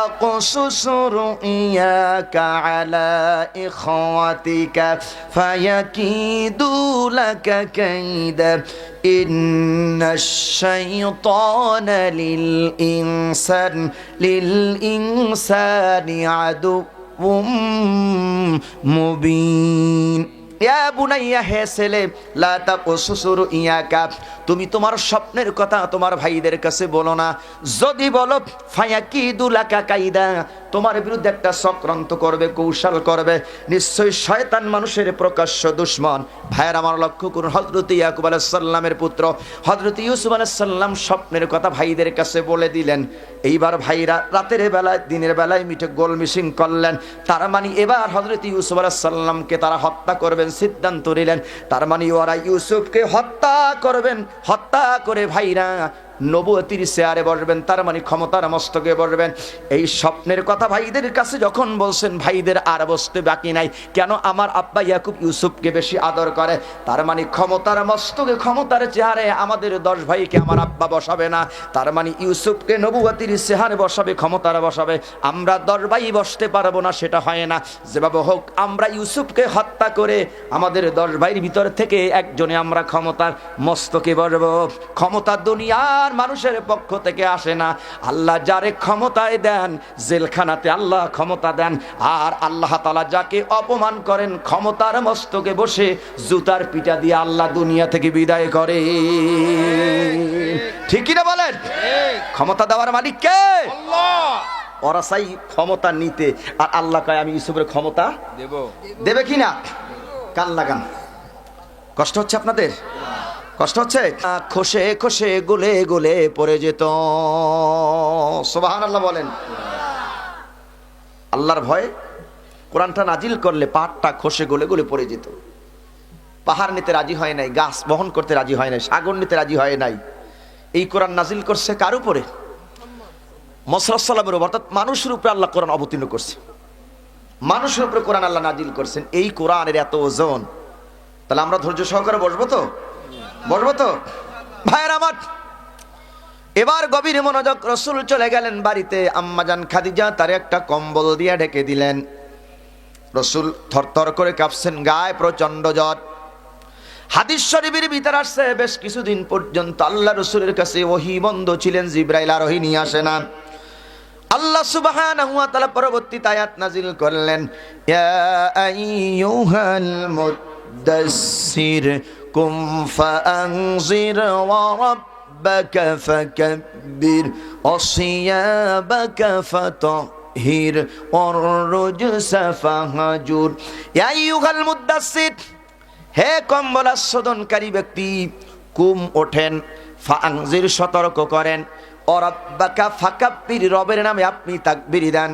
أقصص رؤياك على إخوتك فيكيدوا لك كيدا إن الشيطان للإنسان للإنسان عدو مبين. তুমি তোমার স্বপ্নের কথা তোমার ভাইদের কাছে বলো না। যদি বলো ফায়াকি দুলাকা কাইদা, তোমার বিরুদ্ধে একটা চক্রান্ত করবে, কৌশল করবে। নিশ্চয়ই শয়তান মানুষের প্রকাশ্য দুশ্মন। ভাইয়ের আমার লক্ষ্য করুন হজরত ইয়াকুব আলাইহিস সাল্লামের পুত্র। হজরত ইউসুফ আলাইহিস সাল্লাম স্বপ্নের কথা ভাইদের কাছে বলে দিলেন। এইবার ভাইরা রাতের বেলায়, দিনের বেলায় মিঠে গোল মিশিং করলেন। তার মানে এবার হজরত ইউসুফ আলাইহিস সাল্লামকে তারা হত্যা করবেন সিদ্ধান্ত নিলেন। তার মানে ওরা ইউসুফকে হত্যা করবেন হত্যা করে ভাইরা নবুয়তির চেয়ারে বসবেন, তার মানে ক্ষমতার মস্তকে বসবেন। এই স্বপ্নের কথা ভাইদের কাছে যখন বলছেন, ভাইদের আর বসতে বাকি নাই। কেন আমার আব্বা ইয়াকুব ইউসুফকে বেশি আদর করে? তার মানে ক্ষমতার মস্তকে, ক্ষমতার চেহারে আমাদের দশ ভাইকে আমার আব্বা বসাবে না। তার মানে ইউসুফকে নবুয়তির চেহারে বসাবে, ক্ষমতার বসাবে। আমরা দশ ভাই বসতে পারব না, সেটা হয় না। যেভাবে হোক, আমরা ইউসুফকে হত্যা করে আমাদের দশ ভাইয়ের ভিতর থেকে একজনে আমরা ক্ষমতার মস্তকে বসবো। ক্ষমতা দুনিয়ার মানুষের পক্ষ থেকে আসে না। আল্লাহ যারে ক্ষমতায় দেন জেলখানাতে আল্লাহ ক্ষমতা দেন আর আল্লাহ তালা যাকে অপমান করেন ক্ষমতার মস্তকে বসে জুতার পিঠা দিয়ে আল্লাহ দুনিয়া থেকে বিদায় করে। ঠিক কিনা বলেন? ক্ষমতা দেওয়ার মালিক কে? ওরা চাই ক্ষমতা নিতে আর আল্লাহ কয় আমি ইউসুফের ক্ষমতা দেব। দেবে কি না কান লাগান। কষ্ট হচ্ছে আপনাদের? কষ্ট হচ্ছে? খসে খসে গলে গলে পড়ে যেত। সোবাহান আল্লাহ বলেন। আল্লাহর ভয়ে কোরআনটা নাজিল করলে পাহাড়টা খসে গলে গলে পড়ে যেত। পাহাড় নিতে রাজি হয় নাই, গাছ বহন করতে রাজি হয় নাই, সাগর নিতে রাজি হয় নাই। এই কোরআন নাজিল করছে কার উপরে? মসলামের উপর, অর্থাৎ মানুষের উপরে আল্লাহ কোরআন অবতীর্ণ করছে। মানুষের উপরে কোরআন আল্লাহ নাজিল করছেন। এই কোরআনের এত ওজন। তাহলে আমরা ধৈর্য সহকারে বসবো তো? বসবো তো? ভাইয়ের আমার, এবার গভীর মনোযোগ রসুল চলে গেলেন বাড়িতে। আম্মাজান খাদিজা তার একটা কম্বল দিয়ে ঢেকে দিলেন। রসুল থরথর করে কাঁপছেন, গায়ে প্রচণ্ড জ্বর। হাদিস শরীফের ভিতর আসছে, বেশ কিছুদিন পর্যন্ত আল্লাহ রসুলের কাছে ওহি বন্ধ ছিলেন, জিব্রাইল আর ওহি নিয়ে আসে না। আল্লাহ সুবহানাহু ওয়া তাআলা পরবর্তী আয়াত নাজিল করলেন, ইয়া আইয়ুহাল মুদাসসির ফাআনজির ওয়া রাব্বাকা ফাকাব্বির ওয়াসিয়াবাকা ফাতাহির ওয়াররুজসা ফাহাজুর ইয়া আইয়ুহাল মুদাসসির হে কম্বলাস্বদনকারী ব্যক্তি কুম ওঠেন ফাংজির সতর্ক করেন অরাব্বাকা ফাকাব্বির, রবের নামে আপনি তাকবির দেন।